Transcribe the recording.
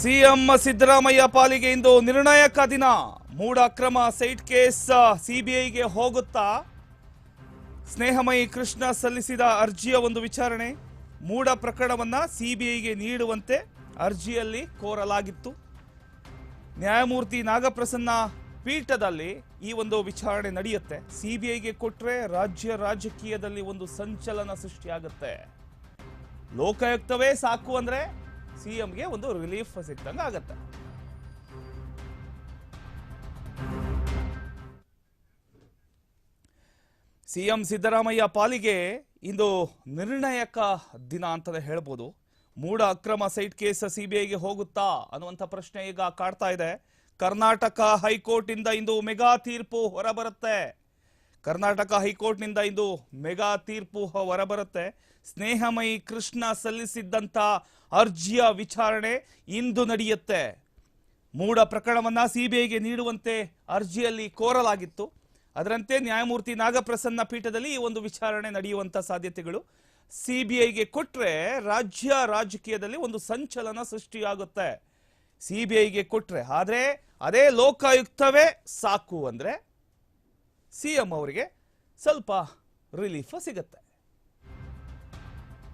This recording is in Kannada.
ಸಿಎಂ ಸಿದ್ದರಾಮಯ್ಯ ಪಾಲಿಗೆ ಇಂದು ನಿರ್ಣಾಯಕ ದಿನ. ಮೂಡ ಅಕ್ರಮ ಸೈಟ್ ಕೇಸ್ ಸಿಬಿಐಗೆ ಹೋಗುತ್ತಾ? ಸ್ನೇಹಮಯಿ ಕೃಷ್ಣ ಸಲ್ಲಿಸಿದ ಅರ್ಜಿಯ ಒಂದು ವಿಚಾರಣೆ. ಮೂಡ ಪ್ರಕರಣವನ್ನ ಸಿಬಿಐಗೆ ನೀಡುವಂತೆ ಅರ್ಜಿಯಲ್ಲಿ ಕೋರಲಾಗಿತ್ತು. ನ್ಯಾಯಮೂರ್ತಿ ನಾಗಪ್ರಸನ್ನ ಪೀಠದಲ್ಲಿ ಈ ಒಂದು ವಿಚಾರಣೆ ನಡೆಯುತ್ತೆ. ಸಿಬಿಐಗೆ ಕೊಟ್ಟರೆ ರಾಜ್ಯ ರಾಜಕೀಯದಲ್ಲಿ ಒಂದು ಸಂಚಲನ ಸೃಷ್ಟಿಯಾಗುತ್ತೆ. ಲೋಕಾಯುಕ್ತವೇ ಸಾಕು ಅಂದ್ರೆ ಸಿಎಂಗೆ ಒಂದು ರಿಲೀಫ್ ಸಿಕ್ತಂಗ ಆಗತ್ತೆ. ಸಿಎಂ ಸಿದ್ದರಾಮಯ್ಯ ಪಾಲಿಗೆ ಇಂದು ನಿರ್ಣಾಯಕ ದಿನ ಅಂತಲೇ ಹೇಳ್ಬೋದು. ಮೂಡ ಅಕ್ರಮ ಸೈಟ್ ಕೇಸ್ ಸಿಬಿಐಗೆ ಹೋಗುತ್ತಾ ಅನ್ನುವಂಥ ಪ್ರಶ್ನೆ ಈಗ ಕಾಡ್ತಾ ಇದೆ. ಕರ್ನಾಟಕ ಹೈಕೋರ್ಟ್ ಇಂದ ಇಂದು ಮೆಗಾ ತೀರ್ಪು ಹೊರಬರುತ್ತೆ. ಕರ್ನಾಟಕ ಹೈಕೋರ್ಟ್ನಿಂದ ಇಂದು ಮೆಗಾ ತೀರ್ಪು ಹೊರಬರುತ್ತೆ. ಸ್ನೇಹಮಯಿ ಕೃಷ್ಣ ಸಲ್ಲಿಸಿದ್ದಂಥ ಅರ್ಜಿಯ ವಿಚಾರಣೆ ಇಂದು ನಡೆಯುತ್ತೆ. ಮೂಡ ಪ್ರಕರಣವನ್ನು ಸಿಬಿಐಗೆ ನೀಡುವಂತೆ ಅರ್ಜಿಯಲ್ಲಿ ಕೋರಲಾಗಿತ್ತು. ಅದರಂತೆ ನ್ಯಾಯಮೂರ್ತಿ ನಾಗಪ್ರಸನ್ನ ಪೀಠದಲ್ಲಿ ಈ ಒಂದು ವಿಚಾರಣೆ ನಡೆಯುವಂಥ ಸಾಧ್ಯತೆಗಳು. ಸಿಬಿಐಗೆ ಕೊಟ್ಟರೆ ರಾಜ್ಯ ರಾಜಕೀಯದಲ್ಲಿ ಒಂದು ಸಂಚಲನ ಸೃಷ್ಟಿಯಾಗುತ್ತೆ. ಸಿಬಿಐಗೆ ಕೊಟ್ಟರೆ ಆದರೆ ಅದೇ ಲೋಕಾಯುಕ್ತವೇ ಸಾಕು ಅಂದ್ರೆ ಸಿಎಂ ಅವರಿಗೆ ಸ್ವಲ್ಪ ರಿಲೀಫ್ ಸಿಗತ್ತೆ.